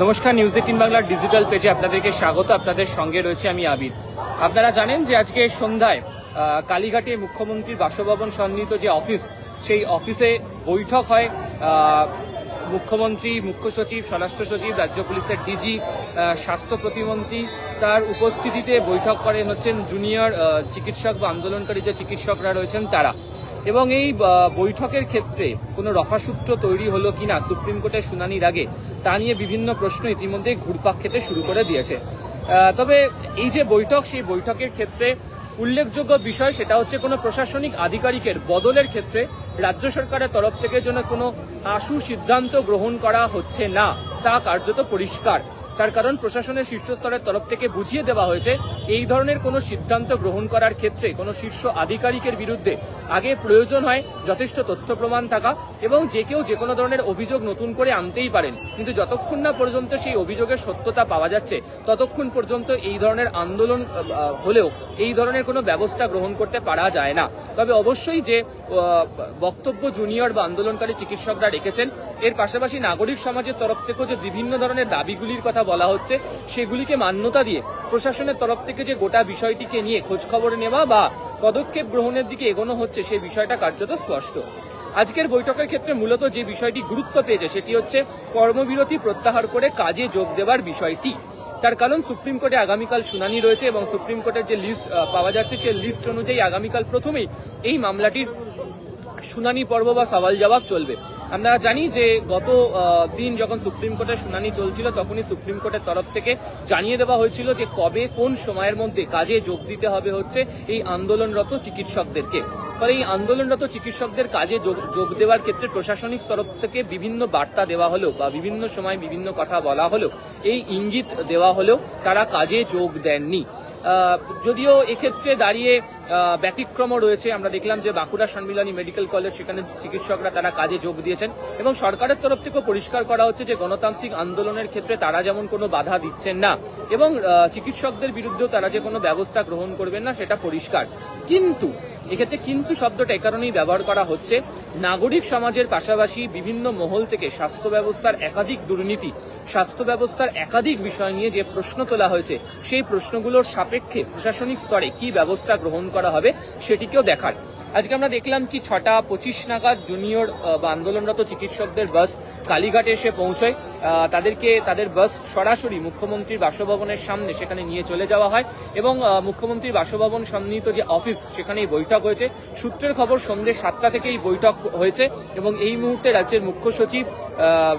নমস্কার news eighteen বাংলার digital পেজে আপনাদেরকে স্বাগত। আপনাদের সঙ্গে রয়েছে আমি আবির। আপনারা জানেন যে আজকে সন্ধ্যায় কালীঘাটে মুখ্যমন্ত্রীর বাসভবন সন্নিহিত যে অফিস, সেই অফিসে বৈঠক হয় মুখ্যমন্ত্রী, মুখ্য সচিব, স্বরাষ্ট্র সচিব, রাজ্য পুলিশের ডিজি স্বাস্থ্য প্রতিমন্ত্রী। তার উপস্থিতিতে বৈঠক করেন হচ্ছেন জুনিয়র চিকিৎসক বা আন্দোলনকারী যে চিকিৎসকরা রয়েছেন তারা। এবং এই বৈঠকের ক্ষেত্রে কোনো রফাসূত্র তৈরি হলো কিনা, সুপ্রিম কোর্টের শুনানির আগে, তা নিয়ে বিভিন্ন প্রশ্ন ইতিমধ্যেই ঘুরপাক খেতে শুরু করে দিয়েছে। তবে এই যে বৈঠক, সেই বৈঠকের ক্ষেত্রে উল্লেখযোগ্য বিষয় সেটা হচ্ছে কোনো প্রশাসনিক আধিকারিকের বদলের ক্ষেত্রে রাজ্য সরকারের তরফ থেকে যেন কোনো আশু সিদ্ধান্ত গ্রহণ করা হচ্ছে না, তা কার্যত পরিষ্কার। তার কারণ প্রশাসনের শীর্ষস্তরের তরফ থেকে বুঝিয়ে দেওয়া হয়েছে, এই ধরনের কোনো সিদ্ধান্ত গ্রহণ করার ক্ষেত্রে কোনো শীর্ষ আধিকারিকের বিরুদ্ধে আগে প্রয়োজন হয় যথেষ্ট তথ্য প্রমাণ থাকা এবং যে কেউ যে কোনো ধরনের অভিযোগ নতুন করে আনতেই পারেন। কিন্তু যতক্ষণ না পর্যন্ত সেই অভিযোগের সত্যতা পাওয়া যাচ্ছে, ততক্ষণ পর্যন্ত এই ধরনের আন্দোলন হলেও এই ধরনের কোনো ব্যবস্থা গ্রহণ করতে পারা যায় না। তবে অবশ্যই যে বক্তব্য জুনিয়র বা আন্দোলনকারী চিকিৎসকরা রেখেছেন, এর পাশাপাশি নাগরিক সমাজের তরফ থেকেও যে বিভিন্ন ধরনের দাবিগুলির কথা বলা হচ্ছে, সেগুলিকে মান্যতা দিয়ে প্রশাসনের তরফ থেকে যে গোটা বিষয়টিকে নিয়ে খোঁজখবর নেওয়া বা পদক্ষেপ গ্রহণের দিকে এগোনো হচ্ছে, সেই বিষয়টা কার্যত স্পষ্ট। আজকের বৈঠকের ক্ষেত্রে মূলত যে বিষয়টি গুরুত্ব পেয়েছে, সেটি হচ্ছে কর্মবিরতি প্রত্যাহার করে কাজে যোগ দেওয়ার বিষয়টি। তার কারণ সুপ্রিম কোর্টে আগামীকাল শুনানি রয়েছে এবং সুপ্রিম কোর্টের যে লিস্ট পাওয়া যাচ্ছে, সেই লিস্ট অনুযায়ী আগামীকাল প্রথমেই এই মামলাটির শুনানি পর্ব বা সওয়াল জবাব চলবে। আমরা জানি যে গত দিন যখন সুপ্রিম কোর্টের শুনানি চলছিল, তখনই সুপ্রিম কোর্টের তরফ থেকে জানিয়ে দেওয়া হয়েছিল যে কবে কোন সময়ের মধ্যে কাজে যোগ দিতে হবে হচ্ছে এই আন্দোলনরত চিকিৎসকদেরকে। ফলে এই আন্দোলনরত চিকিৎসকদের কাজে যোগ দেওয়ার ক্ষেত্রে প্রশাসনিক তরফ থেকে বিভিন্ন বার্তা দেওয়া হলো বা বিভিন্ন সময় বিভিন্ন কথা বলা হলো। এই ইঙ্গিত দেওয়া হলেও তারা কাজে যোগ দেননি। যদিও এক্ষেত্রে দাঁড়িয়ে ব্যতিক্রমও রয়েছে। আমরা দেখলাম যে বাঁকুড়া সম্মিলনী মেডিকেল কলেজ, সেখানে চিকিৎসকরা তারা কাজে যোগ দিয়েছেন এবং সরকারের তরফ থেকেও পরিষ্কার করা হচ্ছে যে গণতান্ত্রিক আন্দোলনের ক্ষেত্রে তারা যেমন কোনো বাধা দিচ্ছেন না এবং চিকিৎসকদের বিরুদ্ধেও তারা যে কোনো ব্যবস্থা গ্রহণ করবেন না, সেটা পরিষ্কার। কিন্তু এক্ষেত্রে কিন্তু শব্দটা এ কারণেই ব্যবহার করা হচ্ছে। নাগরিক সমাজের পাশাপাশি বিভিন্ন মহল থেকে স্বাস্থ্য ব্যবস্থার একাধিক দুর্নীতি, স্বাস্থ্য ব্যবস্থার একাধিক বিষয় নিয়ে যে প্রশ্ন তোলা হয়েছে, সেই প্রশ্নগুলোর সাপেক্ষে প্রশাসনিক স্তরে কি ব্যবস্থা গ্রহণ করা হবে সেটিকেও দেখার। আজকে আমরা দেখলাম কি ছটা পঁচিশ নাগাদ জুনিয়র বা আন্দোলনরত চিকিৎসকদের বাস কালীঘাটে এসে পৌঁছয়। তাদেরকে, তাদের বাস সরাসরি মুখ্যমন্ত্রীর বাসভবনের সামনে সেখানে নিয়ে চলে যাওয়া হয় এবং মুখ্যমন্ত্রীর বাসভবন সন্নিহিত যে অফিস, সেখানেই এই বৈঠক হয়েছে। সূত্রের খবর সন্ধ্যে সাতটা থেকে এই বৈঠক হয়েছে এবং এই মুহূর্তে রাজ্যের মুখ্য সচিব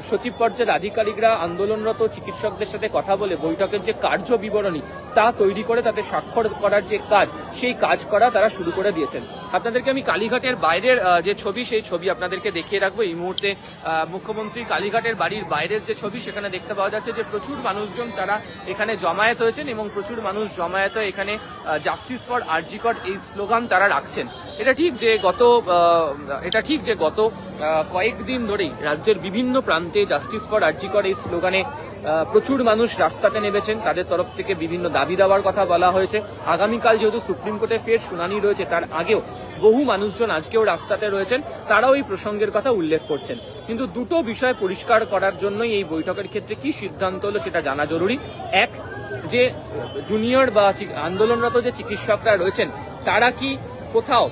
সচিব পর্যায়ের আধিকারিকরা আন্দোলনরত চিকিৎসকদের সাথে কথা বলে বৈঠকের যে কার্য বিবরণী তা তৈরি করে তাতে স্বাক্ষর করার যে কাজ, সেই কাজ করা তারা শুরু করে দিয়েছেন। আপনাদেরকে আমি কালীঘাটের বাইরের যে ছবি, সেই ছবি আপনাদেরকে দেখিয়ে রাখব। এই মুহূর্তে মুখ্যমন্ত্রী কালীঘাটের বাড়ির বাইরের যে ছবি, সেখানে দেখতে পাওয়া যাচ্ছে যে প্রচুর মানুষজন তারা এখানে জমায়েত হয়েছেন এবং প্রচুর মানুষ জমায়েত হয়ে এখানে জাস্টিস ফর আরজিকর এই স্লোগান তারা রাখছেন। এটা ঠিক যে গত এটা ঠিক যে গত কয়েকদিন ধরেই রাজ্যের বিভিন্ন প্রান্তে জাস্টিস ফর আরজিকর এই স্লোগানে প্রচুর মানুষ রাস্তাতে নেমেছেন। তাদের তরফ থেকে বিভিন্ন দাবি দাওয়ার কথা বলা হয়েছে। আগামীকাল যেহেতু সুপ্রিম কোর্টে ফের শুনানি রয়েছে, তার আগেও বহু মানুষজন আজকেও রাস্তাতে রয়েছেন। তারাও এই প্রসঙ্গের কথা উল্লেখ করছেন। কিন্তু দুটো বিষয় পরিষ্কার করার জন্যই এই বৈঠকের ক্ষেত্রে কি সিদ্ধান্ত হলো সেটা জানা জরুরি। এক, যে জুনিয়র বা আন্দোলনরত যে চিকিৎসকরা রয়েছেন, তারা কি কোথাও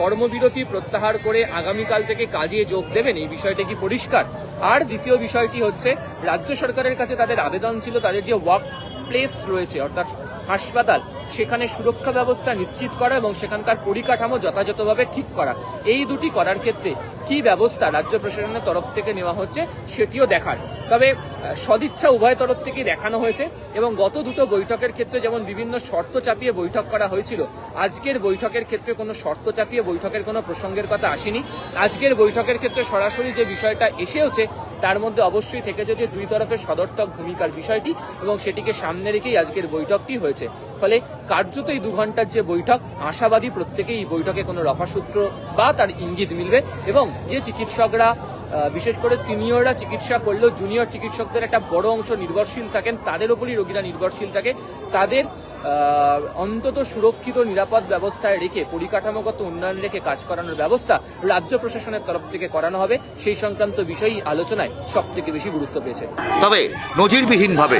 কর্মবিরতি প্রত্যাহার করে আগামীকাল থেকে কাজে যোগ দেবেন, এই বিষয়টা কি পরিষ্কার? আর দ্বিতীয় বিষয়টি হচ্ছে, রাজ্য সরকারের কাছে তাদের আবেদন ছিল, তাদের যে ওয়ার্ক প্লেস রয়েছে, অর্থাৎ হাসপাতাল, সেখানে সুরক্ষা ব্যবস্থা নিশ্চিত করা এবং সেখানকার পরিকাঠামো যথাযথভাবে ঠিক করা। এই দুটি করার ক্ষেত্রে কি ব্যবস্থা রাজ্য প্রশাসনের তরফ থেকে নেওয়া হচ্ছে সেটিও দেখার। তবে সদিচ্ছা উভয় তরফ থেকেই দেখানো হয়েছে এবং গত দুটো বৈঠকের ক্ষেত্রে যেমন বিভিন্ন শর্ত চাপিয়ে বৈঠক করা হয়েছিল, আজকের বৈঠকের ক্ষেত্রে কোনো শর্ত চাপিয়ে বৈঠকের কোনো প্রসঙ্গের কথা আসেনি। আজকের বৈঠকের ক্ষেত্রে সরাসরি যে বিষয়টা এসেওছে তার মধ্যে অবশ্যই থেকেছে যে দুই তরফের সদর্থক ভূমিকার বিষয়টি এবং সেটিকে সামনে রেখেই আজকের বৈঠকটি হয়েছে। ফলে কার্যত এই দু ঘণ্টার যে বৈঠক, আশাবাদী প্রত্যেকেই এই বৈঠকে কোনো রফাসূত্র বা তার ইঙ্গিত মিলবে এবং যে চিকিৎসকরা বিশেষ করে সিনিয়ররা চিকিৎসা করলেও জুনিয়র চিকিৎসকদের একটা বড় অংশ নির্ভরশীল থাকেন, তাদের উপরই রোগীরা নির্ভরশীল থাকে। তাদের অন্তত সুরক্ষিত, নিরাপদ ব্যবস্থায় রেখে, পরিকাঠামোগত উন্নয়ন রেখে কাজ করানোর ব্যবস্থা রাজ্য প্রশাসনের তরফ থেকে করানো হবে। সেই সংক্রান্ত বিষয়ই আলোচনায় সব থেকে বেশি গুরুত্ব পেয়েছে। তবে নজিরবিহীনভাবে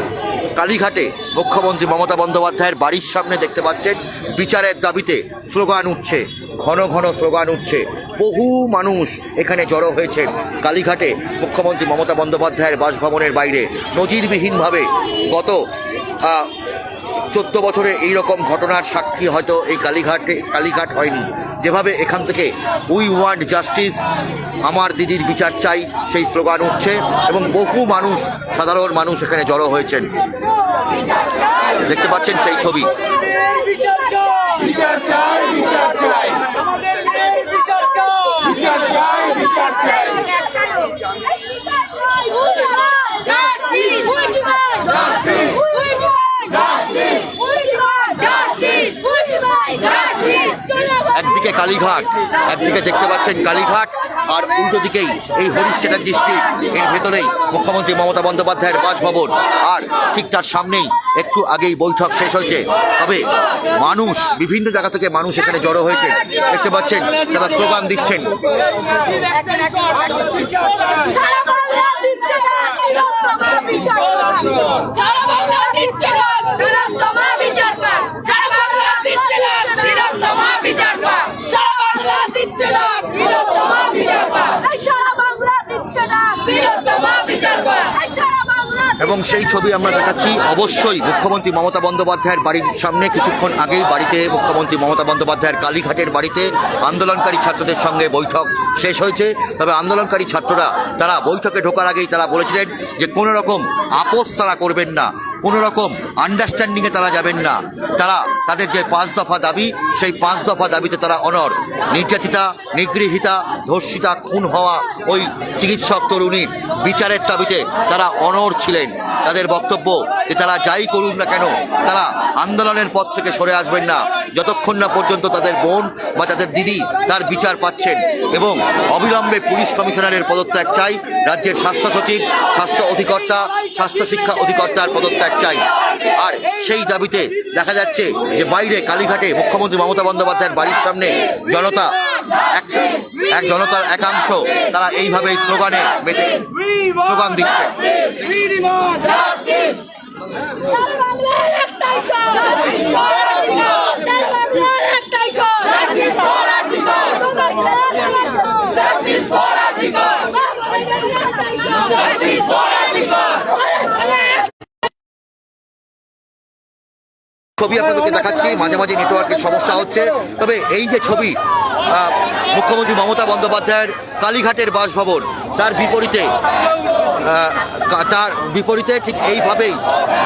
কালীঘাটে মুখ্যমন্ত্রী মমতা বন্দ্যোপাধ্যায়ের বাড়ির সামনে দেখতে পাচ্ছেন, বিচারের দাবিতে স্লোগান উঠছে, ঘন ঘন স্লোগান উঠছে। বহু মানুষ এখানে জড়ো হয়েছেন কালীঘাটে মুখ্যমন্ত্রী মমতা বন্দ্যোপাধ্যায়ের বাসভবনের বাইরে নজিরবিহীনভাবে গত চোদ্দ বছরে এই রকম ঘটনার সাক্ষী হয়তো এই কালীঘাটে, কালীঘাট হয়নি। যেভাবে এখান থেকে উই ওয়ান্ট জাস্টিস আমার দিদির বিচার চাই সেই স্লোগান উঠছে এবং বহু মানুষ, সাধারণ মানুষ এখানে জড়ো হয়েছেন। দেখতে পাচ্ছেন সেই ছবি। বিচার চাই বিচার চাই। একদিকে কালীঘাট একদিকে দেখতে পাচ্ছেন কালীঘাট। আর উল্টো দিকেই এই হরিশ চ্যাটার্জি স্ট্রিট। এর ভেতরেই মুখ্যমন্ত্রী মমতা বন্দ্যোপাধ্যায়ের বাসভবন। আর ঠিক তার সামনেই একটু আগেই বৈঠক শেষ হয়েছে। তবে মানুষ, বিভিন্ন জায়গা থেকে মানুষ এখানে জড়ো হয়েছে। দেখতে পাচ্ছেন তারা স্লোগান দিচ্ছেন বাংলা দিচ্ছে না বীরত্তমা বিচার পাক সারা বাংলা দিচ্ছে না বীরত্তমা বিচার পাক সারা বাংলা দিচ্ছে না বীরত্তমা বিচার পাক সারা বাংলা দিচ্ছে না বীরত্তমা বিচার পাক সারা বাংলা দিচ্ছে না বীরত্তমা বিচার পাক সারা বাংলা এবং সেই ছবি আমরা দেখাচ্ছি। অবশ্যই মুখ্যমন্ত্রী মমতা বন্দ্যোপাধ্যায়ের বাড়ির সামনে। কিছুক্ষণ আগেই বাড়িতে মুখ্যমন্ত্রী মমতা বন্দ্যোপাধ্যায়ের কালীঘাটের বাড়িতে আন্দোলনকারী ছাত্রদের সঙ্গে বৈঠক শেষ হয়েছে। তবে আন্দোলনকারী ছাত্ররা, তারা বৈঠকে ঢোকার আগেই তারা বলেছিলেন যে কোনো রকম আপোষ তারা করবেন না। কোনো রকম আন্ডারস্ট্যান্ডিংয়ে তারা যাবেন না। তারা তাদের যে পাঁচ দফা দাবি, সেই পাঁচ দফা দাবিতে তারা অনর নির্যাতিতা, নিগৃহীতা, ধর্ষিতা, খুন হওয়া ওই চিকিৎসক তরুণীর বিচারের দাবিতে তারা অনর ছিলেন। তাদের বক্তব্য যে তারা যাই করুন না কেন, তারা আন্দোলনের পথ থেকে সরে আসবেন না। যতক্ষণ না পর্যন্ত তাদের বোন বা তাদের দিদি তার বিচার পাচ্ছেন এবং অবিলম্বে পুলিশ কমিশনারের পদত্যাগ চাই রাজ্যের স্বাস্থ্য সচিব স্বাস্থ্য অধিকর্তা স্বাস্থ্য শিক্ষা অধিকর্তার পদত্যাগ চাই। আর সেই দাবিতে দেখা যাচ্ছে যে বাইরে কালীঘাটে মুখ্যমন্ত্রী মমতা বন্দ্যোপাধ্যায়ের বাড়ির সামনে জনতা এক এক জনতার একাংশ তারা এইভাবেই স্লোগানে মেতে স্লোগান দিচ্ছে সারা বাংলার একটাই সব সারা বাংলার একটাই সব justice for RG Kar justice for RG Kar justice for RG Kar ছবি আপনাদেরকে দেখাচ্ছি মাঝে মাঝে নেটওয়ার্কের সমস্যা হচ্ছে। তবে এই যে ছবি মুখ্যমন্ত্রী মমতা বন্দ্যোপাধ্যায়ের কালীঘাটের বাসভবন তার বিপরীতে তার বিপরীতে ঠিক এইভাবেই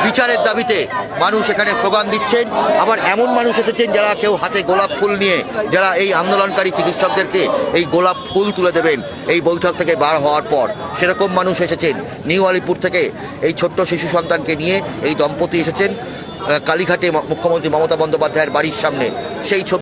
বিচারের দাবিতে মানুষ এখানে স্লোগান দিচ্ছেন। আবার এমন মানুষ এসেছেন যারা কেউ হাতে গোলাপ ফুল নিয়ে, যারা এই আন্দোলনকারী চিকিৎসকদেরকে এই গোলাপ ফুল তুলে দেবেন এই বৈঠক থেকে বার হওয়ার পর। সেরকম মানুষ এসেছেন। নিউ আলিপুর থেকে এই ছোট্ট শিশু সন্তানকে নিয়ে এই দম্পতি এসেছেন। কালীঘাটে মুখ্যমন্ত্রী মমতা বন্দ্যোপাধ্যায়ের বাড়ির সামনে। সেই